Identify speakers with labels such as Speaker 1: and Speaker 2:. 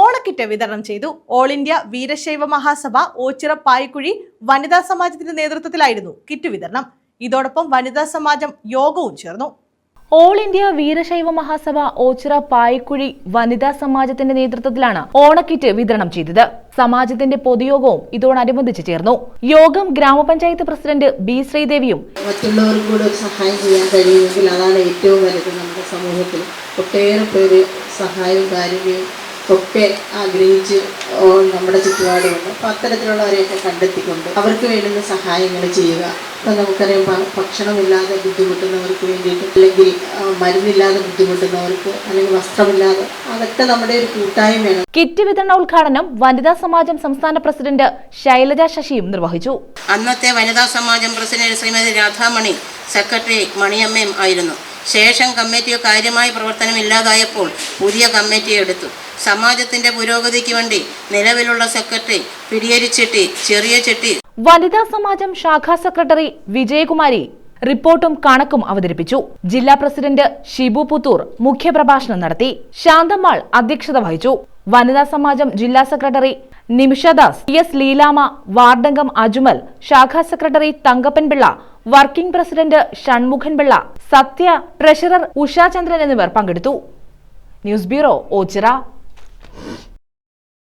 Speaker 1: ഓണക്കിറ്റ് വിതരണം ചെയ്തു. ഓൾ ഇന്ത്യ വീരശൈവ മഹാസഭ ഓച്ചിറ പായ്ക്കുഴി വനിതാ സമാജത്തിന്റെ നേതൃത്വത്തിലായിരുന്നു കിറ്റ് വിതരണം. ഇതോടൊപ്പം വനിതാ സമാജം യോഗവും ചേർന്നു.
Speaker 2: ഓൾ ഇന്ത്യ വീരശൈവ മഹാസഭ ഓച്ചിറ പായക്കുഴി വനിതാ സമാജത്തിന്റെ നേതൃത്വത്തിലാണ് ഓണക്കിറ്റ് വിതരണം ചെയ്തത്. സമാജത്തിന്റെ പൊതുയോഗവും ഇതോടനുബന്ധിച്ച് ചേർന്നു. യോഗം ഗ്രാമപഞ്ചായത്ത് പ്രസിഡന്റ് ബി ശ്രീദേവിയും
Speaker 3: മറ്റുള്ളവർക്കും കൂടെ സഹായം ചെയ്യാൻ കഴിയുമെങ്കിൽ അതാണ് ഏറ്റവും വലുത് നമ്മുടെ സമൂഹത്തിൽ. ഒട്ടേറെ പേര് സഹായവും കാര്യങ്ങളും ഒക്കെ ആഗ്രഹിച്ച് ഓ, നമ്മുടെ ചുറ്റുപാടുമുണ്ട്. അപ്പോൾ അത്തരത്തിലുള്ളവരെയൊക്കെ കണ്ടെത്തിക്കൊണ്ട് അവർക്ക് വേണ്ടുന്ന സഹായങ്ങൾ ചെയ്യുക. ഇപ്പം നമുക്കറിയാം ഭക്ഷണമില്ലാതെ ബുദ്ധിമുട്ടുന്നവർക്ക് വേണ്ടിയിട്ട് അല്ലെങ്കിൽ മരുന്നില്ലാതെ ബുദ്ധിമുട്ടുന്നവർക്ക് അല്ലെങ്കിൽ വസ്ത്രമില്ലാതെ അതൊക്കെ നമ്മുടെ ഒരു കൂട്ടായ്മയാണ്.
Speaker 2: കിറ്റ് വിതരണ ഉദ്ഘാടനം വനിതാ സമാജം സംസ്ഥാന പ്രസിഡന്റ് ശൈലജ ശശിയും നിർവഹിച്ചു.
Speaker 4: അന്നത്തെ വനിതാ സമാജം പ്രസിഡന്റ് ശ്രീമതി രാധാമണി സെക്രട്ടറി മണിയമ്മയും ആയിരുന്നു. ശേഷം കമ്മിറ്റി കാര്യമായ പ്രവർത്തനം ഇല്ലാതായപ്പോൾ പുതിയ കമ്മിറ്റി എടുത്തു. സമാജത്തിന്റെ പുരോഗതിക്ക് വേണ്ടി നിലവിലുള്ള സെക്രട്ടറി പിടിയേരി ചെട്ടി ചെറിയ ചെട്ടി.
Speaker 2: വനിതാ സമാജം ശാഖാ സെക്രട്ടറി വിജയകുമാരി റിപ്പോർട്ടും കണക്കും അവതരിപ്പിച്ചു. ജില്ലാ പ്രസിഡന്റ് ഷിബു പുത്തൂർ മുഖ്യപ്രഭാഷണം നടത്തി. ശാന്തമാൾ അധ്യക്ഷത വഹിച്ചു. വനിതാ സമാജം ജില്ലാ secretary Nimishadas P S Leelama വാർഡംഗം Ajumal ശാഖാ secretary Thankappan Pillai working president Shanmukhan Pillai Sathya treasurer Ushachandran എന്നിവർ പങ്കെടുത്തു. News bureau Ochira.